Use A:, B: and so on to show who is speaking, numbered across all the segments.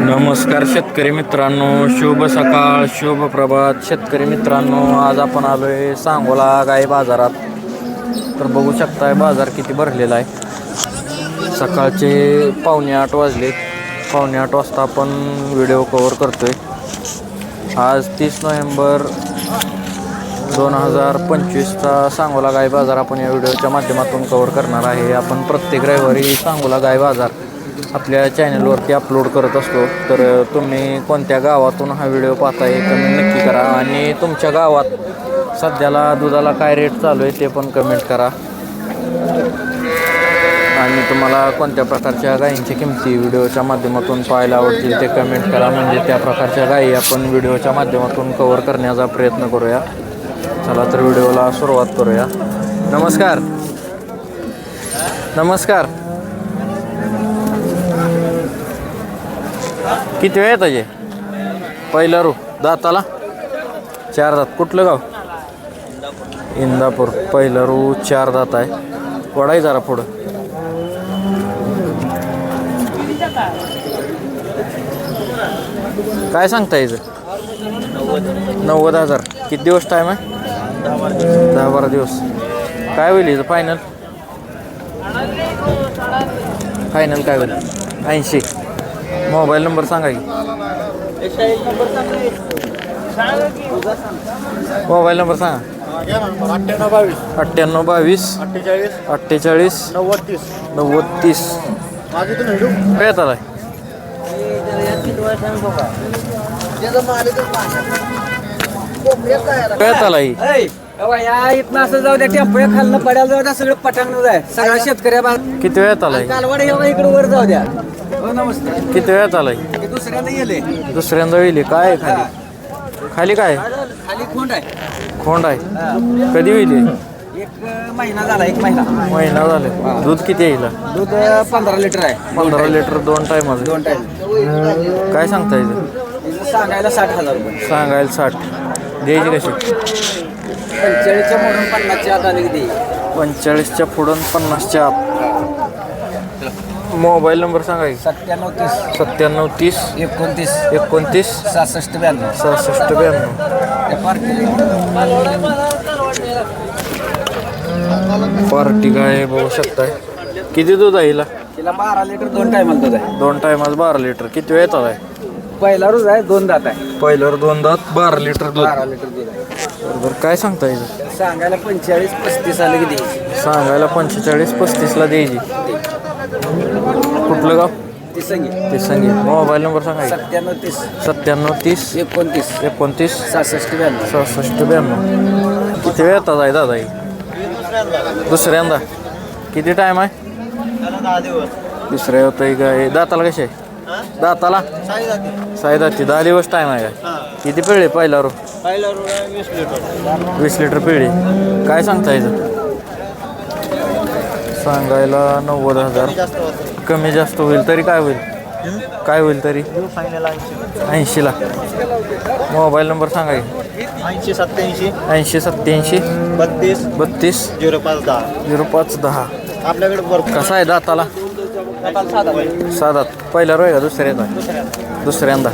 A: नमस्कार शेतकरी मित्रांनो शुभ सकाळ शुभ प्रभात. शेतकरी मित्रांनो आज आपण आलोय सांगोला गाई बाजारात. तर बघू शकताय बाजार किती भरलेला आहे. सकाळचे पावणे आठ वाजले. पावणे आठ वाजता आपण व्हिडिओ कवर करतोय. आज तीस नोव्हेंबर दोन हजार पंचवीसचा सांगोला गाय बाजार आपण या व्हिडिओच्या माध्यमातून कवर करणार आहे. आपण प्रत्येक रविवारी सांगोला गाय बाजार आपल्या चॅनलवरती अपलोड करत असतो तर तुम्ही कोणत्या गावातून हा व्हिडिओ पाहताय कमेंट नक्की करा. आणि तुमच्या गावात सध्याला दुधाला काय रेट चालू आहे ते पण कमेंट करा. आणि तुम्हाला कोणत्या प्रकारच्या गायींची किमती व्हिडिओच्या माध्यमातून पाहायला आवडतील ते कमेंट करा. म्हणजे त्या प्रकारच्या गायी आपण व्हिडिओच्या माध्यमातून कवर करण्याचा प्रयत्न करूया. चला तर व्हिडिओला सुरुवात करूया. नमस्कार. नमस्कार. किती वेळ त्याचे पहिला रू दाताला? चार दात. कुठलं गाव? इंदापूर. पहिलं रू चार दात आहे. वडाई जरा पुढं. काय सांगता याचं नव्वद हजार. किती दिवस टाईम आहे? दहा बारा दिवस. काय होईल याचं फायनल फायनल काय होईल? ऐंशी. मोबाईल नंबर सांगा की. मोबाईल नंबर सांगा.
B: अठ्ठ्याण्णव बावीस.
A: अठ्ठ्याण्णव बावीस
B: अठ्ठेचाळीस.
A: अठ्ठेचाळीस
B: नव्वद तीस.
A: नव्वद तीस काय येत आलाय काय आला ही
C: या इथनं असं जाऊ द्या टेम्पो खाल्लं पडायला जाऊ द्या सगळं पटांगण जाय. सगळ्या शेतकऱ्या बाग
A: किती वेळात आलाय?
C: कालवाड इकडे वर जाऊ द्या. हो नमस्ते
A: किती वेळात आलाय?
C: हे दुसऱ्यांदा गेले
A: दुसऱ्यांदा काय आहे खाली? खाली काय? आहे?
C: खाली खोंड आहे.
A: खोंड आहे. कधी वेली
C: एक अं, महिना झाला एक महिना.
A: महिना झाले. दूध किती येईल
C: दूध अं, पंधरा लिटर आहे.
A: पंधरा लिटर दोन टाइम
C: दोन टाइम
A: काय सांगता येईल
C: सांगायला साठ हजार रुपये.
A: सांगायला साठ. द्यायची कशी?
C: पंचेचाळीसच्या म्हणून पन्नासच्या आत आले किती?
A: पंचेचाळीसच्या पुढून पन्नासच्या आत. मोबाईल नंबर सांगा की.
C: सत्त्याण्णव तीस.
A: सत्त्याण्णव तीस.
C: एकोणतीस.
A: एकोणतीस.
C: सहासष्ट ब्याण्णव.
A: सहासष्ट ब्याण्णव.
C: पार्टी
A: काय बघू शकताय. किती दूध आहे हिला?
C: तिला बारा लिटर दोन टायमाला दूध आहे.
A: दोन टायमात बारा लिटर. किती वेळ येतात आहे?
C: पहिला रोज आहे दोन दात आहे.
A: पहिल्यावर दोन दात बारा लिटर दूध.
C: बारा लिटर दूध आहे.
A: बरोबर काय सांगता येईल
C: सांगायला पंचेचाळीस पस्तीस आले किती
A: सांगायला पंचेचाळीस पस्तीसला द्यायची. कुठलं गाव?
C: ती संगी.
A: ते संगीत मोबाईल नंबर सांगा की.
C: सत्त्याण्णव तीस.
A: सत्त्याण्णव तीस.
C: एकोणतीस.
A: एकोणतीस.
C: सहासष्ट ब्याण्णव.
A: सहासष्ट ब्याण्णव. किती वेळ येतात आहे दादा? ही दुसऱ्यांदा. किती टाईम आहे? दुसऱ्या होतं काय? दाताला कसे आहे? दाताला? साई दाती. दहा दिवस टाईम आहे किती पिळे पहिला रो वीस लिटर पिळे काय सांगता याचं सांगायला नव्वद हजार. कमी जास्त होईल तरी काय होईल? काय होईल तरी? ऐंशीला मोबाईल नंबर सांगा
B: ऐंशी सत्याऐंशी
A: ऐंशी सत्याऐंशी
B: बत्तीस.
A: बत्तीस.
B: झिरो पाच दहा.
A: झिरो पाच दहा.
B: आपल्याकडे
A: कसा आहे दाताला? साधात पहिला रोय का दुसऱ्यांदा दुसऱ्यांदा.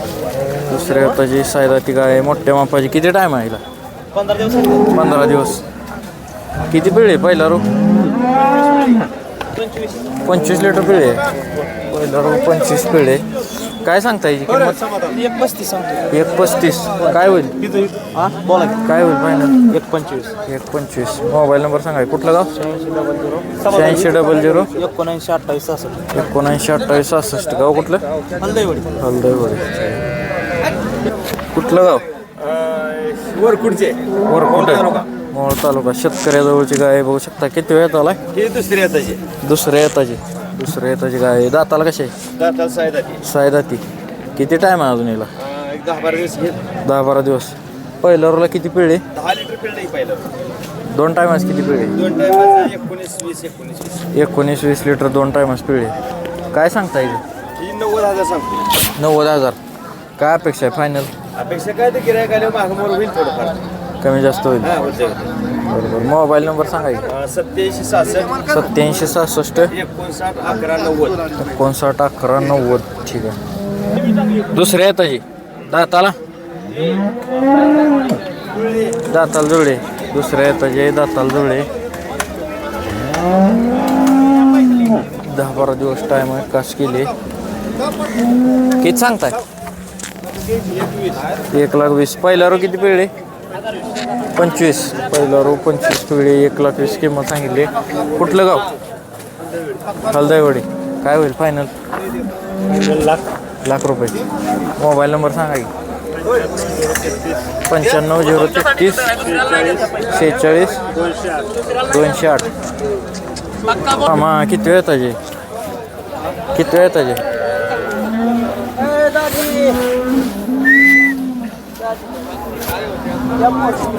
A: दुसऱ्या होताची सायदाती काय मोठ्या मापाची किती टाईम आहे हिला?
B: पंधरा दिवस
A: किती पिळे पहिला रो?
B: पंचवीस.
A: पंचवीस लिटर पिळे पहिला रो पंचवीस पिळे काय सांगता याची किंमत?
B: एक पस्तीस सांगतो.
A: एक पस्तीस. काय होईल?
B: हा? बोला
A: काय होईल फायनल?
B: एक पंचवीस.
A: एक पंचवीस. मोबाईल नंबर सांगा. कुठलं गाव?
B: शहाऐंशी डबल झिरो.
A: शहाऐंशी डबल झिरो.
B: एकोणऐंशी अठ्ठावीस सहासष्ट.
A: एकोणऐंशी अठ्ठावीस सहासष्ट. गाव कुठलं?
B: हलदैवडी.
A: हलदयवडी कुठलं गाव?
B: वरकुडचे.
A: वरकुंड. मोहोळ तालुका. शेतकऱ्याजवळची गाय बघू शकता. किती वेळ आलाय?
B: हे दुसरी येताचे.
A: दुसऱ्या येताची. दुसऱ्या येताची गाय आहे. दाताला कशी आहे?
B: दाताल सायदाची
A: सायदाती किती टाईम आहे अजून याला?
B: एक दहा बारा दिवस घेत
A: दहा बारा दिवस. पहिल्या रोला किती पिळे?
B: दहा लिटर नाही पहिलं
A: दोन टायमास किती पिळे?
B: दोन टायमाचं एकोणीस वीस एकोणीस वीस.
A: एकोणीस वीस लिटर दोन टायमास पिळे. काय सांगता येईल
B: ही नव्वद हजार सांगतो.
A: नव्वद हजार. काय अपेक्षा आहे? फायनल
B: अपेक्षा काय? ते गिरायक आले मागमोर होईल थोडंफार.
A: कमी जास्त होईल. बरोबर. मोबाईल नंबर सांगा की.
B: सत्याऐंशी सहासष्ट.
A: सत्याऐंशी सहासष्ट.
B: एकोणसाठ अकरा नव्वद.
A: एकोणसाठ अकरा नव्वद. ठीक आहे. दुसऱ्या येताची दाताला? दाताला जुळले. दुसऱ्या येताचे दाताला जुळले. दहा बारा दिवस टाइम आहे. कास केले. किती सांगताय? एक लाख वीस. पहिला रो किती पिळे पंचवीस पहिला रो पंचवीस तुळे एक लाख वीस किंमत सांगितली. कुठलं गाव? हलदाईवाडी काय होईल फायनल लाख लाख रुपये. मोबाईल नंबर सांगा की. पंच्याण्णव झिरो तेहतीस शेहेचाळीस दोनशे आठ. मामा किती वेळ ताजे किती वेळ ताजे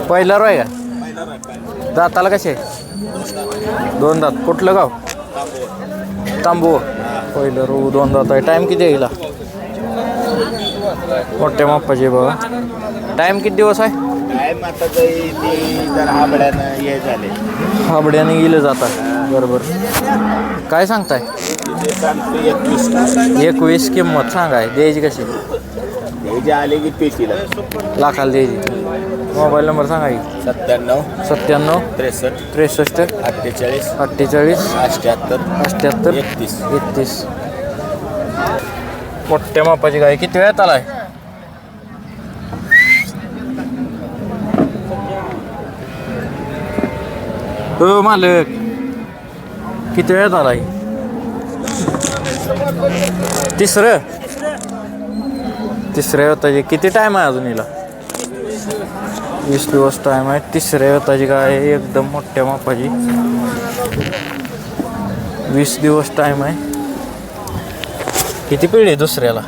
A: पहिला रोय का? दाताला कसे? दोन दात. कुठलं गाव? तांबू. पहिलं रो दोन दात आहे. टाईम किती येईल मोठ्या माप्पाचे बाबा. टाईम किती दिवस आहे? हाबड्याने गेलं जातात बरोबर. काय सांगताय?
B: एकवीस
A: किंमत सांगाय. द्यायची कशी?
B: हे जे आले की पेटीला
A: लाखाला द्यायची मोबाईल नंबर सांगा की.
B: सत्त्याण्णव
A: सत्त्याण्णव
B: त्रेसष्ट
A: त्रेसष्ट
B: अठ्ठेचाळीस
A: अठ्ठेचाळीस
B: अठ्ठ्याहत्तर
A: अठ्ठ्याहत्तर
B: एकतीस.
A: एकतीस. मोठ्या मापाची गाय किती वेळात आलाय? हो मालक. किती वेळात आलाय? तिसरं? तिसऱ्या वेताची किती टाइम आहे अजून हिला? वीस दिवस टाइम आहे. तिसऱ्या वेताची गाय आहे, एकदम मोठ्या मापाची. वीस दिवस टाइम आहे. किती पिढी आहे दुसऱ्याला?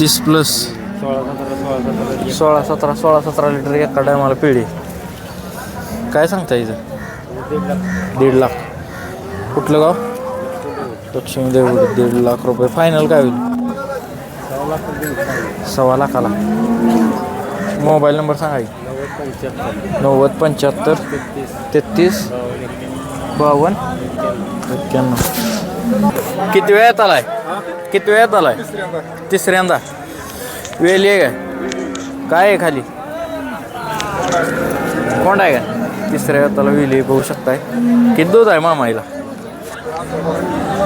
A: तीस प्लस सोळा सतरा सोळा सतरा लिटर. एका टायमाला पिढी. काय सांगता इथं दीड लाख. कुठलं गाव? लक्ष्मी देवडी दीड लाख रुपये. फायनल काय होईल? सव्वा लाखाला. मोबाईल नंबर सांगा नव्वद पंच्याहत्तर तेहतीस बावन्न एक्क्याण्णव किती वेळात आलाय? किती वेळात आलाय? तिसऱ्यांदा. वेल आहे काय? काय आहे खाली? कोण आहे का तिसऱ्या वेळाला वेली बघू शकताय. किती दूध आहे मामाईला?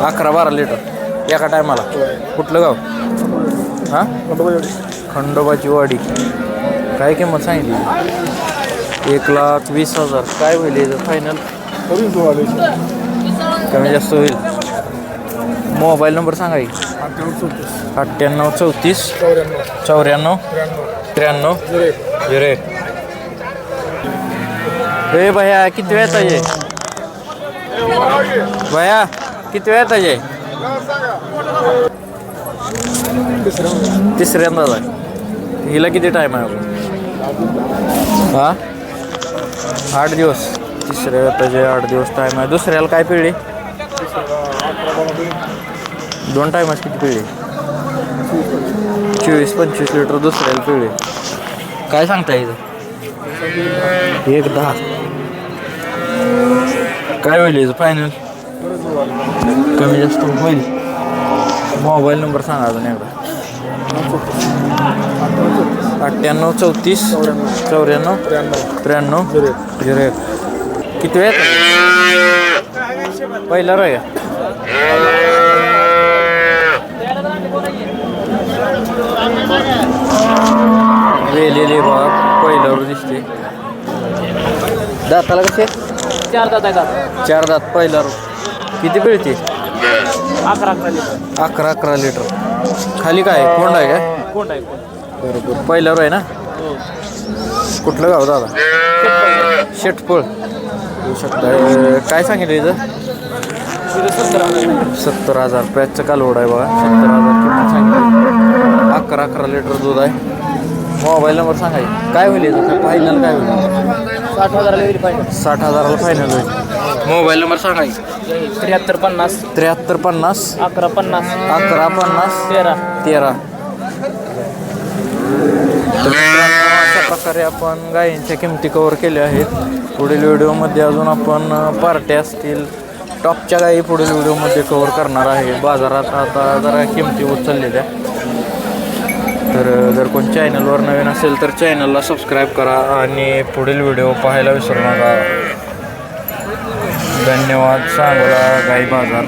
A: अकरा बारा लिटर. एका टायमाला. कुठलं गाव? हां? खंडोबाची वाडी. काय किंमत सांगितली? एक लाख वीस हजार. काय होईल याचं फायनल कमी जास्त होईल. मोबाईल नंबर सांगा की. अठ्ठ्याण्णव चौतीस. चौऱ्याण्णव. त्र्याण्णव. झिरो एक. हे भैया किती वेळ ताजे भैया किती वेळ ताजे तिसऱ्यांदाच आहे हिला किती टाईम आहे? हा? आठ दिवस. तिसऱ्या वेताचे आठ दिवस टाईम आहे. दुसऱ्याला काय पिढी दोन टायमाच किती पिढी चोवीस पंचवीस लिटर दुसऱ्याला पिढी काय सांगता इथं? एक दहा. काय होईल याचं फायनल कमी जास्त होईल. मोबाईल नंबर सांगा अजून एकदा. अठ्ठ्याण्णव चौतीस. चौऱ्याण्णव. त्र्याण्णव. झिरो एक. किती वेळ पहिला रोय. वेलेले बाग पहिल्यावर दिसते. दाताला कसे
C: चार दात आहेत.
A: चार दात पहिला रो किती पिळते?
C: अकरा अकरा लिटर.
A: अकरा अकरा लिटर. खाली काय? कोंड आहे काय?
C: कोण आहे कोण
A: बरोबर. पहिला रो आहे ना? कुठलं गाव दादा? शेटपळ होऊ शकता. काय सांगितलं इथं? सत्तर हजार. पॅचचं कालवड आहे बघा. सत्तर हजार किंमत सांगितली? अकरा अकरा लिटर दूध आहे. मोबाईल नंबर सांगा की. काय होईल याचं फायनल काय होईल?
C: साठ हजाराला पाहिजे
A: साठ हजाराला फायनल होईल. मोबाईल नंबर सांगा की.
C: त्र्याहत्तर पन्नास.
A: त्र्याहत्तर पन्नास.
C: अकरा पन्नास.
A: अकरा पन्नास.
C: तेरा.
A: तेरा. अशा प्रकारे आपण गायींच्या किमती कव्हर केल्या आहेत. पुढील व्हिडिओमध्ये अजून आपण पार्ट्या असतील टॉपच्या गाई पुढील व्हिडिओमध्ये कव्हर करणार आहे. बाजारात आता जरा किमती उचललेल्या तर जर कोण चॅनलवर नवीन असेल तर चॅनलला सबस्क्राईब करा आणि पुढील व्हिडिओ पाहायला विसरू नका. धन्यवाद. सांगोला गाई बाजार.